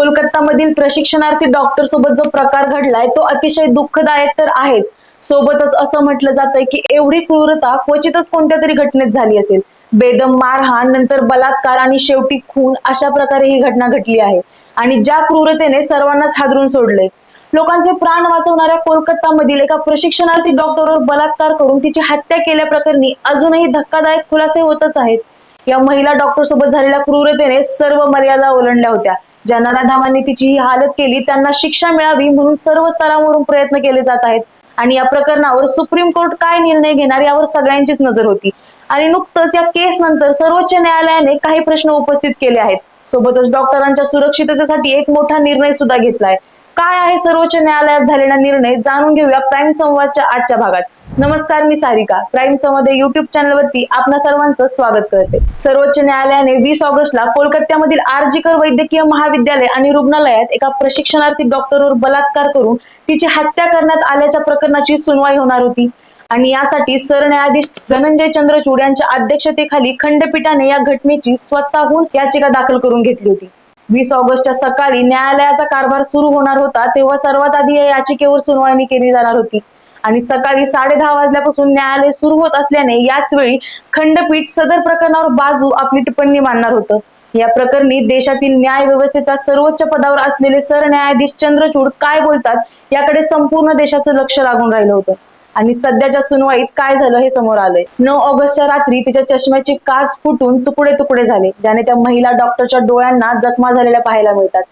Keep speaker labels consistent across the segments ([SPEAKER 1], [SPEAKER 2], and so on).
[SPEAKER 1] कोलकातामधील प्रशिक्षणार्थी डॉक्टर सोबत जो प्रकार घडलाय तो अतिशय दुःखदायक तर आहेच. सोबतच असं म्हटलं जातंय की एवढी क्रूरता क्वचितच कोणत्या तरी घटनेत झाली असेल. बेदम मारहाण नंतर बलात्कार आणि शेवटी खून अशा प्रकारे ही घटना घडली आहे. आणि ज्या क्रूरतेने सर्वांनाच हादरून सोडले लोकांचे प्राण वाचवणाऱ्या कोलकातामधील एका प्रशिक्षणार्थी डॉक्टरवर बलात्कार करून तिची हत्या केल्याप्रकरणी अजूनही धक्कादायक खुलासे होतच आहेत. या महिला डॉक्टर सोबत झालेल्या क्रूरतेने सर्व मर्यादा ओलांडल्या होत्या. ज्यांना नराधामांनी तिची ही हालत केली त्यांना शिक्षा मिळावी म्हणून सर्व स्तरावरून प्रयत्न केले जात आहेत. आणि या प्रकरणावर सुप्रीम कोर्ट काय निर्णय घेणार यावर सगळ्यांचीच नजर होती. आणि नुकतंच या केस नंतर सर्वोच्च न्यायालयाने काही प्रश्न उपस्थित केले आहेत. सोबतच डॉक्टरांच्या सुरक्षिततेसाठी एक मोठा निर्णय सुद्धा घेतलाय. काय आहे सर्वोच्च न्यायालयात झालेला निर्णय जाणून घेऊया प्राईम संवादच्या आजच्या भागात. नमस्कार मी सारिका. प्राईम संवाद या युट्यूब चॅनलवरती आपणा सर्वांचं स्वागत करते. सर्वोच्च न्यायालयाने वीस ऑगस्टला कोलकात्यामधील आरजीकर वैद्यकीय महाविद्यालय आणि रुग्णालयात एका प्रशिक्षणार्थी डॉक्टरवर बलात्कार करून तिची हत्या करण्यात आल्याच्या प्रकरणाची सुनवाई होणार होती. आणि यासाठी सरन्यायाधीश धनंजय चंद्रचूड यांच्या अध्यक्षतेखाली खंडपीठाने या घटनेची स्वतःहून याचिका दाखल करून घेतली होती. वीस ऑगस्टच्या सकाळी न्यायालयाचा कारभार सुरू होणार होता तेव्हा सर्वात आधी या याचिकेवर सुनावणी केली जाणार होती. आणि सकाळी साडे दहा वाजल्यापासून न्यायालय सुरू होत असल्याने याच वेळी खंडपीठ सदर प्रकरणावर बाजू आपली टिप्पणी मांडणार होतं. या प्रकरणी देशातील न्याय व्यवस्थेच्या सर्वोच्च पदावर असलेले सरन्यायाधीश चंद्रचूड काय बोलतात याकडे संपूर्ण देशाचं लक्ष लागून राहिलं होतं. आणि सध्याच्या सुनवाईत काय झालं हे समोर आलंय. नऊ ऑगस्टच्या रात्री तिच्या चष्म्याची काच फुटून तुकडे तुकडे झाले ज्याने त्या महिला डॉक्टरच्या डोळ्यांना जखमा झालेल्या पाहायला मिळतात.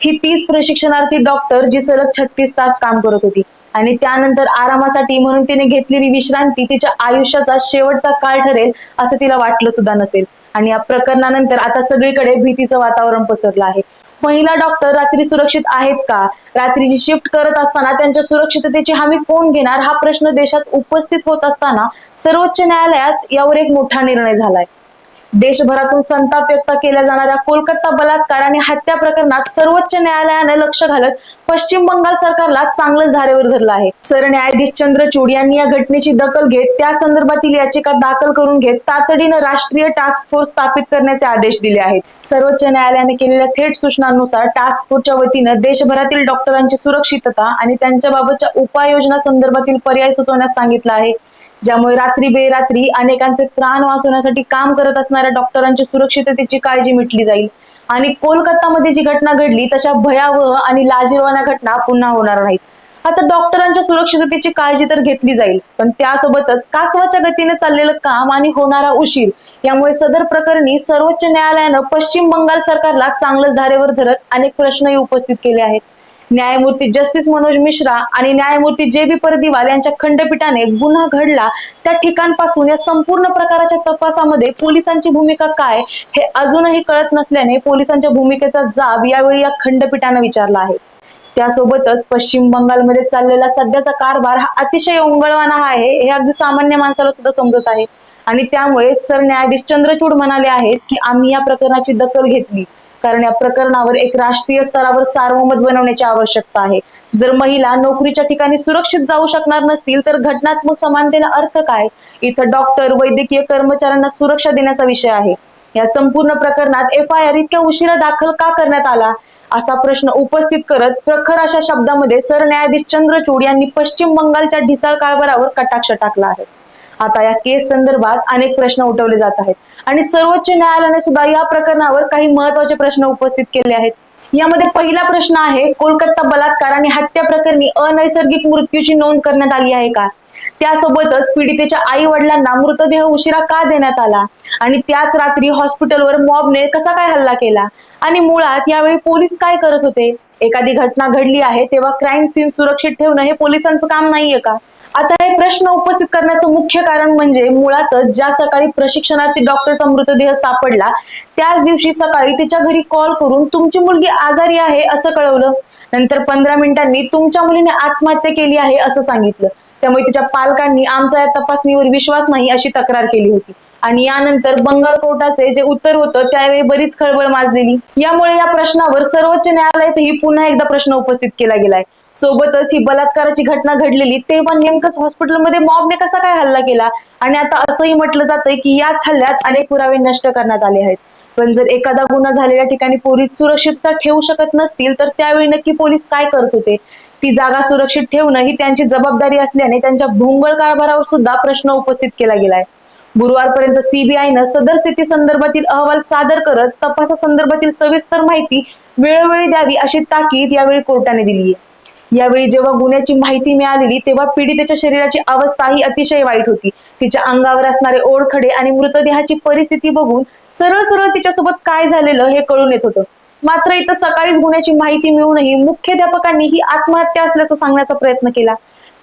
[SPEAKER 1] ही तीस प्रशिक्षणार्थी डॉक्टर जी सलग छत्तीस तास काम करत होती. आणि त्यानंतर आरामासाठी म्हणून तिने घेतलेली विश्रांती तिच्या आयुष्याचा शेवटचा काळ ठरेल असं तिला वाटलं सुद्धा नसेल. आणि या प्रकरणानंतर आता सगळीकडे भीतीचं वातावरण पसरलं आहे. महिला डॉक्टर रात्री सुरक्षित आहेत का? रात्रीची शिफ्ट करत असताना त्यांच्या सुरक्षिततेची हमी कोण घेणार? हा प्रश्न देशात उपस्थित होत असताना सर्वोच्च न्यायालयात यावर एक मोठा निर्णय झालाय. देशभरातून संताप व्यक्त केल्या जाणाऱ्या कोलकाता बलात्कार आणि हत्या प्रकरणात सर्वोच्च न्यायालयाने लक्ष घालत पश्चिम बंगाल सरकारला चांगलंच धारेवर धरलं आहे. सरन्यायाधीश चंद्रचूड यांनी या घटनेची दखल घेत त्या संदर्भातील याचिका दाखल करून घेत तातडीनं राष्ट्रीय टास्क फोर्स स्थापित करण्याचे आदेश दिले आहेत. सर्वोच्च न्यायालयाने केलेल्या थेट सूचनांनुसार टास्क फोर्सच्या वतीनं देशभरातील डॉक्टरांची सुरक्षितता आणि त्यांच्याबाबतच्या उपाययोजना संदर्भातील पर्याय सुचवण्यास सांगितलं आहे. ज्यामुळे रात्री बेरात्री अनेकांचे प्राण वाचवण्यासाठी काम करत असणाऱ्या डॉक्टरांची सुरक्षिततेची काळजी मिटली जाईल. आणि कोलकातामध्ये जी घटना घडली तशा भयावह आणि लाजिरवाण्या घटना पुन्हा होणार नाहीत. आता डॉक्टरांच्या सुरक्षिततेची काळजी तर घेतली जाईल पण त्यासोबतच कासवाच्या गतीने चाललेलं काम आणि होणारा उशीर यामुळे सदर प्रकरणी सर्वोच्च न्यायालयानं पश्चिम बंगाल सरकारला चांगलंच धारेवर धरत अनेक प्रश्नही उपस्थित केले आहेत. न्यायमूर्ती जस्टिस मनोज मिश्रा आणि न्यायमूर्ती जे बी परदिवाल यांच्या खंडपीठाने गुन्हा घडला त्या ठिकाणपासून या संपूर्ण प्रकाराच्या तपासामध्ये पोलिसांची भूमिका काय हे अजूनही कळत नसल्याने पोलिसांच्या भूमिकेचा जाब यावेळी या खंडपीठानं विचारला आहे. त्यासोबतच पश्चिम बंगालमध्ये चाललेला सध्याचा कारभार हा अतिशय ओंगळवाना आहे हे अगदी सामान्य माणसाला सुद्धा समजत आहे. आणि त्यामुळे सरन्यायाधीश चंद्रचूड म्हणाले आहेत की आम्ही या प्रकरणाची दखल घेतली. कारण या प्रकरणावर एक राष्ट्रीय स्तरावर सार्वमत बनवण्याची आवश्यकता आहे. जर महिला नोकरीच्या ठिकाणी सुरक्षित जाऊ शकणार नसतील तर घटनात्मक समानतेला अर्थ काय? इथं डॉक्टर वैद्यकीय कर्मचाऱ्यांना सुरक्षा देण्याचा विषय आहे. या संपूर्ण प्रकरणात एफ आय आर इतक्या उशिरा दाखल का करण्यात आला? असा प्रश्न उपस्थित करत प्रखर अशा शब्दामध्ये सरन्यायाधीश चंद्रचूड यांनी पश्चिम बंगालच्या ढिसाळ कारभारावर कटाक्ष टाकला आहे. आता या केस संदर्भात अनेक प्रश्न उठवले जात आहेत. आणि सर्वोच्च न्यायालयाने सुद्धा या प्रकरणावर काही महत्त्वाचे प्रश्न उपस्थित केले आहेत. यामध्ये पहिला प्रश्न आहे कोलकाता बलात्कार आणि हत्या प्रकरणी अनैसर्गिक मृत्यूची नोंद करण्यात आली आहे का? त्यासोबतच पीडितेच्या आई वडिलांना मृतदेह उशिरा का देण्यात आला? आणि त्याच रात्री हॉस्पिटलवर मॉबने कसा काय हल्ला केला? आणि मुळात यावेळी पोलीस काय करत होते? एखादी घटना घडली आहे तेव्हा क्राईम सीन सुरक्षित ठेवणं हे पोलिसांचं काम नाहीये का? आता हे प्रश्न उपस्थित करण्याचं मुख्य कारण म्हणजे मुळातच ज्या सकाळी प्रशिक्षणार्थी डॉक्टरचा मृतदेह सापडला त्याच दिवशी सकाळी तिच्या घरी कॉल करून तुमची मुलगी आजारी आहे असं कळवलं. नंतर पंधरा मिनिटांनी तुमच्या मुलीने आत्महत्या केली आहे असं सांगितलं. त्यामुळे तिच्या पालकांनी आमचा या तपासणीवर विश्वास नाही अशी तक्रार केली होती. आणि यानंतर बंगाल कोर्टाचे जे उत्तर होतं त्यावेळी बरीच खळबळ माजलेली. यामुळे या प्रश्नावर सर्वोच्च न्यायालयातही पुन्हा एकदा प्रश्न उपस्थित केला गेलाय. सोबतच ही बलात्काराची घटना घडलेली तेव्हा नेमकंच हॉस्पिटलमध्ये मॉबने कसा काय हल्ला केला? आणि आता असंही म्हटलं जातंय की याच हल्ल्यात अनेक पुरावे नष्ट करण्यात आले आहेत. पण जर एखादा गुन्हा झालेल्या ठिकाणी पोलीस सुरक्षितता ठेवू शकत नसतील तर त्यावेळी नक्की पोलीस काय करत होते? ती जागा सुरक्षित ठेवणं ही त्यांची जबाबदारी असल्याने त्यांच्या भोंगळ कारभारावर सुद्धा प्रश्न उपस्थित केला गेलाय. गुरुवारपर्यंत सीबीआयनं सदर स्थिती संदर्भातील अहवाल सादर करत तपासासंदर्भातील सविस्तर माहिती वेळोवेळी द्यावी अशी ताकीद यावेळी कोर्टाने दिली आहे. यावेळी जेव्हा गुन्ह्याची माहिती मिळालेली तेव्हा पीडितेच्या शरीराची अवस्था ही अतिशय वाईट होती. तिच्या अंगावर असणारे ओळखडे आणि मृतदेहाची परिस्थिती बघून सरळ सरळ तिच्यासोबत काय झालेलं हे कळून येत होतं. मात्र इथं सकाळीच गुन्ह्याची माहिती मिळूनही मुख्याध्यापकांनी ही आत्महत्या असल्याचं सांगण्याचा प्रयत्न केला.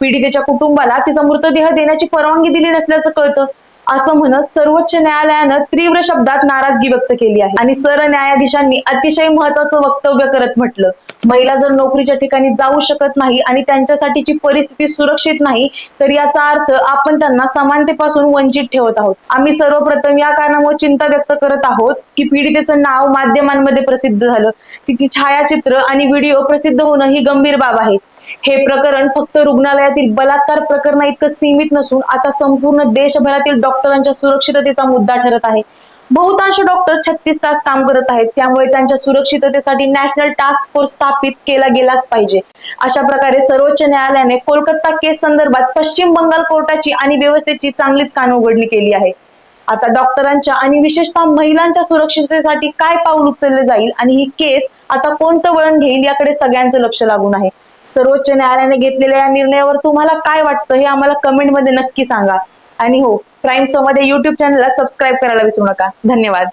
[SPEAKER 1] पीडितेच्या कुटुंबाला तिचा मृतदेह देण्याची परवानगी दिली नसल्याचं कळतं. असं म्हणत सर्वोच्च न्यायालयानं तीव्र शब्दात नाराजगी व्यक्त केली आहे. आणि सरन्यायाधीशांनी अतिशय महत्वाचं वक्तव्य करत म्हटलं महिला जर नोकरीच्या ठिकाणी जाऊ शकत नाही आणि त्यांच्यासाठीची परिस्थिती सुरक्षित नाही तर याचा अर्थ आपण त्यांना समानतेपासून वंचित ठेवत आहोत. आम्ही सर्वप्रथम या कारणामुळे चिंता व्यक्त करत आहोत की पीडितेचं नाव माध्यमांमध्ये प्रसिद्ध झालं. तिची छायाचित्र आणि व्हिडिओ प्रसिद्ध होणं ही गंभीर बाब आहे. हे प्रकरण फक्त रुग्णालयातील बलात्कार प्रकरणा इतकं सीमित नसून आता संपूर्ण देशभरातील डॉक्टरांच्या सुरक्षिततेचा मुद्दा ठरत आहे. बहुतांश डॉक्टर छत्तीस तास काम करत आहेत. त्यामुळे त्यांच्या सुरक्षिततेसाठी नॅशनल टास्क फोर्स स्थापित केला गेलाच पाहिजे. अशा प्रकारे सर्वोच्च न्यायालयाने कोलकाता केस संदर्भात पश्चिम बंगाल कोर्टाची आणि व्यवस्थेची चांगलीच कानउघडणी केली आहे. आता डॉक्टरांच्या आणि विशेषतः महिलांच्या सुरक्षिततेसाठी काय पाऊल उचलले जाईल आणि ही केस आता कोणतं वळण घेईल याकडे सगळ्यांचं लक्ष लागून आहे. सर्वोच्च न्यायालयाने घेतलेल्या या निर्णयावर तुम्हाला काय वाटतं हे आम्हाला कमेंटमध्ये नक्की सांगा. आणि हो क्राईममध्ये युट्यूब चॅनलला सबस्क्राईब करायला विसरू नका. धन्यवाद.